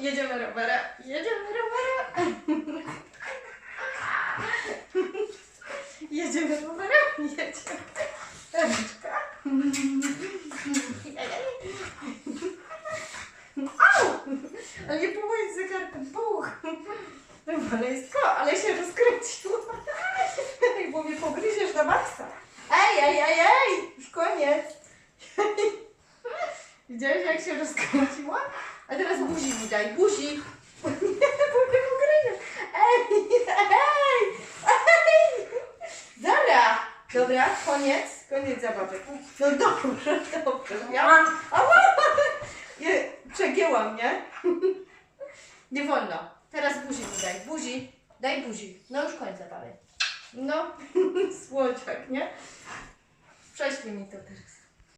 jedziemy rowerem, jedziemy rowerem. Jedziemy rowerem, jedziemy. Au! Ale nie pomóż zegarku, buch. Ale jest to, ale się rozkręciło. Bo mnie pogryziesz na maksa. Ej, ej, ej, ej! Już koniec. Widziałeś jak się rozkręciła? A teraz buzi mi daj, buzi. Nie, bo mnie pogryziesz. Ej, ej, ej. Dobra, dobra, koniec, koniec zabawy. No dobrze, dobrze. Ja mam, ała, nie, przegięłam, nie? Nie wolno. Teraz buzi daj, buzi, daj buzi. No już koniec zabawy. No, słodziak, nie? Prześlij mi to teraz.